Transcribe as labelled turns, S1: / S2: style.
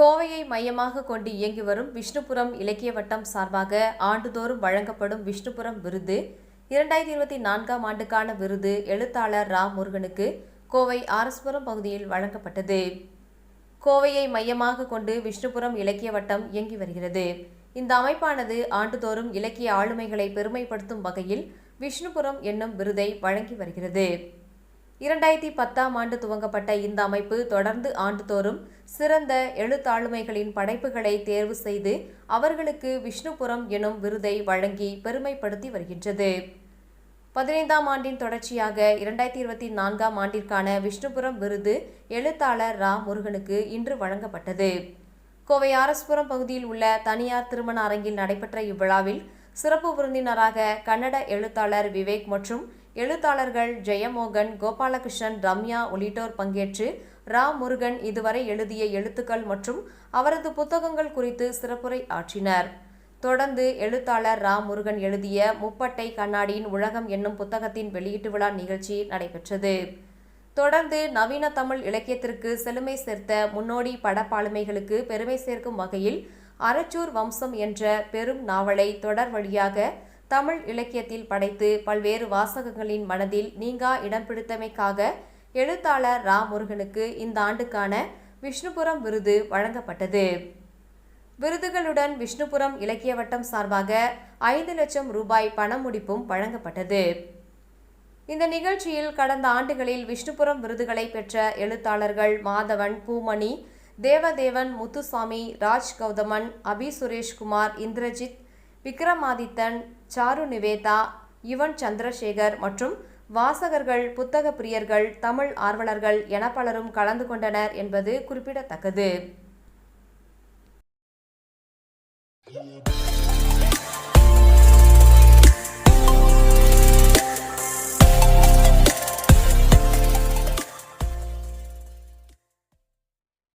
S1: கோவையை மையமாக கொண்டு இயங்கி வரும் விஷ்ணுபுரம் இலக்கிய வட்டம் சார்பாக ஆண்டுதோறும் வழங்கப்படும் விஷ்ணுபுரம் விருது இரண்டாயிரத்தி இருபத்தி நான்காம் ஆண்டுக்கான விருது எழுத்தாளர் ரா முருகனுக்கு கோவை ஆரஸ்புரம் பகுதியில் வழங்கப்பட்டது. கோவையை மையமாக கொண்டு விஷ்ணுபுரம் இலக்கிய வட்டம் இயங்கி வருகிறது. இந்த அமைப்பானது ஆண்டுதோறும் இலக்கிய ஆளுமைகளை பெருமைப்படுத்தும் வகையில் விஷ்ணுபுரம் என்னும் விருதை வழங்கி வருகிறது. இரண்டாயிரத்தி பத்தாம் ஆண்டு துவங்கப்பட்ட இந்த அமைப்பு தொடர்ந்து ஆண்டுதோறும் சிறந்த எழுத்தாளுமைகளின் படைப்புகளை தேர்வு செய்து அவர்களுக்கு விஷ்ணுபுரம் எனும் விருதை வழங்கி பெருமைப்படுத்தி வருகின்றது. பதினைந்தாம் ஆண்டின் தொடர்ச்சியாக இரண்டாயிரத்தி இருபத்தி நான்காம் ஆண்டிற்கான விஷ்ணுபுரம் விருது எழுத்தாளர் ரா முருகனுக்கு இன்று வழங்கப்பட்டது. கோவை ஆரஸ்புரம் பகுதியில் உள்ள தனியார் திருமண அரங்கில் நடைபெற்ற இவ்விழாவில் சிறப்பு விருந்தினராக கன்னட எழுத்தாளர் விவேக் மற்றும் எழுத்தாளர்கள் ஜெயமோகன் கோபாலகிருஷ்ணன் ரம்யா உள்ளிட்டோர் பங்கேற்று ரா முருகன் இதுவரை எழுதிய எழுத்துக்கள் மற்றும் அவரது புத்தகங்கள் குறித்து சிறப்புரை ஆற்றினர். தொடர்ந்து எழுத்தாளர் ரா முருகன் எழுதிய முப்பட்டை கண்ணாடியின் உலகம் என்னும் புத்தகத்தின் வெளியீட்டு விழா நிகழ்ச்சி நடைபெற்றது. தொடர்ந்து நவீன தமிழ் இலக்கியத்திற்கு செழுமை சேர்த்த முன்னோடி படப்பாளுமைகளுக்கு பெருமை சேர்க்கும் வகையில் அரச்சூர் வம்சம் என்ற பெரும் நாவலை தொடர் வழியாக தமிழ் இலக்கியத்தில் படைத்து பல்வேறு வாசகங்களின் மனதில் நீங்கா இடம் பிடித்தமைக்காக எழுத்தாளர் ரா முருகனுக்கு இந்த ஆண்டுக்கான விஷ்ணுபுரம் விருது வழங்கப்பட்டது. விருதுகளுடன் விஷ்ணுபுரம் இலக்கிய வட்டம் சார்பாக ஐந்து லட்சம் ரூபாய் பண முடிப்பும் வழங்கப்பட்டது. இந்த நிகழ்ச்சியில் கடந்த ஆண்டுகளில் விஷ்ணுபுரம் விருதுகளை பெற்ற எழுத்தாளர்கள் மாதவன் பூமணி தேவதேவன் முத்துசாமி ராஜ் கௌதமன் அபி சுரேஷ்குமார் இந்திரஜித் விக்ரமாதித்தன் சாரு நிவேதா யுவன் சந்திரசேகர் மற்றும் வாசகர்கள் புத்தக பிரியர்கள் தமிழ் ஆர்வலர்கள் என பலரும் கலந்து கொண்டனர் என்பது குறிப்பிடத்தக்கது.